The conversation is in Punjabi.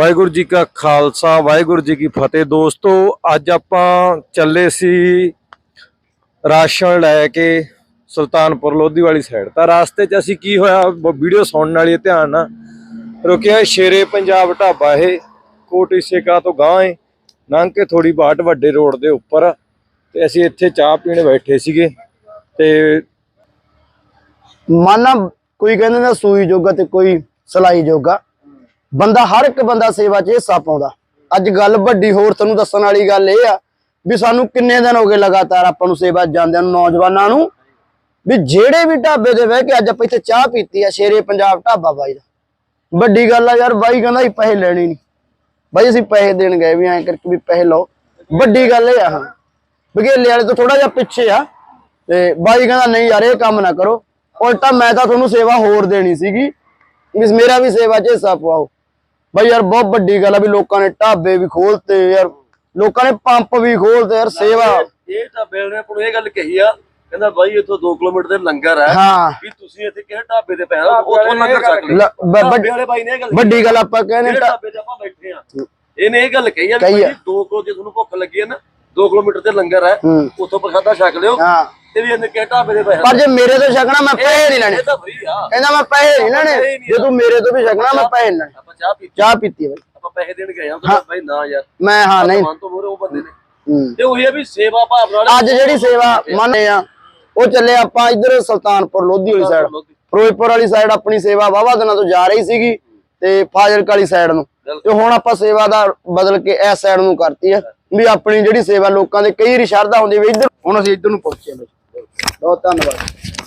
ਵਾਹਿਗੁਰੂ ਜੀ ਕਾ ਖਾਲਸਾ, ਵਾਹਿਗੁਰੂ ਜੀ ਕੀ ਫਤਿਹ ਦੋਸਤੋ, ਅੱਜ ਆਪਾਂ ਚੱਲੇ ਸੀ ਰਾਸ਼ਨ ਲੈ ਕੇ ਸੁਲਤਾਨਪੁਰ ਲੋਧੀ ਵਾਲੀ ਸਾਈਡ ਤਾਂ ਰਾਸਤੇ 'ਚ ਅਸੀਂ ਕੀ ਹੋਇਆ ਵੀਡੀਓ ਸੁਣਨ ਵਾਲੀ ਧਿਆਨ ਨਾਲ। ਰੁਕਿਆ ਸ਼ੇਰੇ ਪੰਜਾਬ ਢਾਬਾ ਇਹ, ਕੋਟੀ ਸੇਕਾ ਤੋਂ ਗਾਂ ਏ ਲੰਘ ਕੇ ਥੋੜੀ ਬਾਟ ਵੱਡੇ ਰੋਡ ਦੇ ਉੱਪਰ। ਤੇ ਅਸੀਂ ਇੱਥੇ ਚਾਹ ਪੀਣ ਬੈਠੇ ਸੀਗੇ। ਤੇ ਮਾਨਾ ਕੋਈ ਕਹਿੰਦੇ ਨੇ ਸੂਈ ਜੋਗਾ ਤੇ ਕੋਈ ਸਲਾਈ ਜੋਗਾ। ਬੰਦਾ ਹਰ ਇੱਕ ਬੰਦਾ ਸੇਵਾ 'ਚ ਹਿੱਸਾ ਪਾਉਂਦਾ। ਅੱਜ ਗੱਲ ਵੱਡੀ ਹੋਰ ਤੁਹਾਨੂੰ ਦੱਸਣ ਵਾਲੀ ਗੱਲ ਇਹ ਆ ਵੀ ਸਾਨੂੰ ਕਿੰਨੇ ਦਿਨ ਹੋ ਗਏ ਲਗਾਤਾਰ ਆਪਾਂ ਨੂੰ ਸੇਵਾ 'ਚ ਜਾਂਦਿਆਂ ਨੂੰ, ਨੌਜਵਾਨਾਂ ਨੂੰ, ਵੀ ਜਿਹੜੇ ਵੀ ਢਾਬੇ ਦੇ ਬਹਿ ਕੇ ਅੱਜ ਆਪਾਂ ਇੱਥੇ ਚਾਹ ਪੀਤੀ ਆ, ਸ਼ੇਰੇ ਪੰਜਾਬ ਢਾਬਾ ਬਾਈ ਦਾ। ਵੱਡੀ ਗੱਲ ਆ ਯਾਰ, ਬਾਈ ਕਹਿੰਦਾ ਅਸੀਂ ਪੈਸੇ ਲੈਣੇ ਨਹੀਂ। ਬਾਈ ਅਸੀਂ ਪੈਸੇ ਦੇਣ ਗਏ ਵੀ ਐਂ ਕਰਕੇ ਵੀ ਪੈਸੇ ਲਓ। ਵੱਡੀ ਗੱਲ ਇਹ ਆ ਹਾਂ। ਬਗੇਲੇ ਵਾਲੇ ਤੋਂ ਥੋੜਾ ਜਿਹਾ ਪਿੱਛੇ ਆ ਤੇ ਬਾਈ ਕਹਿੰਦਾ ਨਹੀਂ ਯਾਰ, ਇਹ ਕੰਮ ਨਾ ਕਰੋ। ਉਲਟਾ ਮੈਂ ਤਾਂ ਤੁਹਾਨੂੰ ਸੇਵਾ ਹੋਰ ਦੇਣੀ ਸੀਗੀ। ਮੇਰਾ ਵੀ ਸੇਵਾ 'ਚ ਹਿੱਸਾ ਪਵਾਓ। ਬਾਈ ਯਾਰ ਬਹੁਤ ਵੱਡੀ ਗੱਲ ਆ ਵੀ ਲੋਕਾਂ ਨੇ ਢਾਬੇ ਵੀ ਖੋਲਤੇ ਯਾਰ ਲੋਕਾਂ ਨੇ ਪੰਪ ਵੀ ਖੋਲਤੇ ਯਾਰ ਸੇਵਾ। ਇਹ ਤਾਂ ਬੇਲ ਨੇ ਆਪਾਂ ਨੂੰ ਇਹ ਗੱਲ ਕਹੀ ਆ ਕਹਿੰਦਾ ਬਾਈ ਇੱਥੋਂ 2 ਕਿਲੋਮੀਟਰ ਦੇ ਲੰਗਰ ਹੈ ਹਾਂ। ਵੀ ਤੁਸੀਂ ਇੱਥੇ ਕਿਹੜੇ ਢਾਬੇ ਤੇ ਹੋ ਉੱਥੋਂ ਲੰਗਰ ਵੱਡ- ਵਾਲੇ ਬਾਈ ਨੇ ਇਹ ਗੱਲ ਵੱਡੀ ਗੱਲ ਆਪਾਂ ਕਹਿੰਦੇ ਢਾਬੇ ਤੇ ਆਪਾਂ ਬੈਠੇ ਆ ਇਹਨੇ ਇਹ ਗੱਲ ਕਹੀ ਆ ਵੀ ਆ। ਬਾਈ 2 ਕਿਲੋ ਜੇ ਤੁਹਾਨੂੰ ਭੁੱਖ ਲੱਗੀ ਹੈ ਨਾ 2 ਕਿਲੋਮੀਟਰ ਤੇ ਲੰਗਰ ਹੈ। ਉੱਥੋਂ ਪ੍ਰਸ਼ਾਦਾ ਛਕ ਲਿਓ। ਹਾਂ। ਤੇ ਵੀ ਇਹਨੇ ਕਿਹੜੇ ਢਾਬੇ ਤੇ ਪਏ ਪਰ ਜੇ ਮੇਰੇ ਤੋਂ ਛਕਣਾ ਮੈਂ ਪੈਸੇ ਨਹੀਂ ਲੈਣੇ। ਇਹ ਤਾਂ ਫਰੀ ਆ। ਕਹਿੰਦਾ ਮੈਂ ਪੈਸੇ ਨਹੀਂ ਲੈਣੇ। ਜੇ ਤੂੰ ਮੇਰੇ ਤੋਂ ਵੀ ਛਕਣਾ ਮੈਂ ਪੈਸੇ ਨਹੀਂ ਲੈਣੇ। ਆਪਾਂ ਚਾਹ ਪੀਤੀ। ਚਾਹ ਪੀਤੀ ਬਾਈ। ਆਪਾਂ ਪੈਸੇ ਦੇਣ ਗਏ ਆ ਕਹਿੰਦਾ ਬਾਈ ਨਾ ਯਾਰ। ਮੈਂ ਹਾਂ ਨਹੀਂ। ਮਨ ਤੋਂ ਮੋਰੇ ਉਹ ਬੰਦੇ ਨੇ। ਤੇ ਉਹੀ ਆ ਵੀ ਸੇਵਾ ਭਾਵ ਨਾਲ ਅੱਜ ਜਿਹੜੀ ਸੇਵਾ ਮੰਨੇ ਆ ਉਹ ਚੱਲੇ ਆਪਾਂ ਇੱਧਰ ਸੁਲਤਾਨਪੁਰ ਲੋਧੀ ਵਾਲੀ ਸਾਈਡ ਫਿਰੋਜ਼ਪੁਰ ਵਾਲੀ ਸਾਈਡ ਆਪਣੀ ਸੇਵਾ ਵਾਵਾ ਦਿਨਾਂ ਤੋਂ ਜਾ ਰਹੀ ਸੀਗੀ ਤੇ ਫਾਜ਼ਿਲਕ ਵਾਲੀ ਸਾਈਡ ਨੂੰ। ਤੇ ਹੁਣ ਆਪਾਂ ਸੇਵਾ ਦਾ ਬਦਲ ਕੇ ਇਸ ਸਾਈਡ ਨੂੰ ਕਰਤੀ ਆ ਵੀ ਆਪਣੀ ਜਿਹੜੀ ਸੇਵਾ ਲੋਕਾਂ ਦੇ ਕਈ ਵਾਰੀ ਸ਼ਰਧਾ ਹੁੰਦੀ ਵੀ ਇੱਧਰ ਹੁਣ ਅਸੀਂ ਇੱਧਰ ਨੂੰ ਪਹੁੰਚੇ ਬਾਈ। ਬਹੁਤ ਧੰਨਵਾਦ।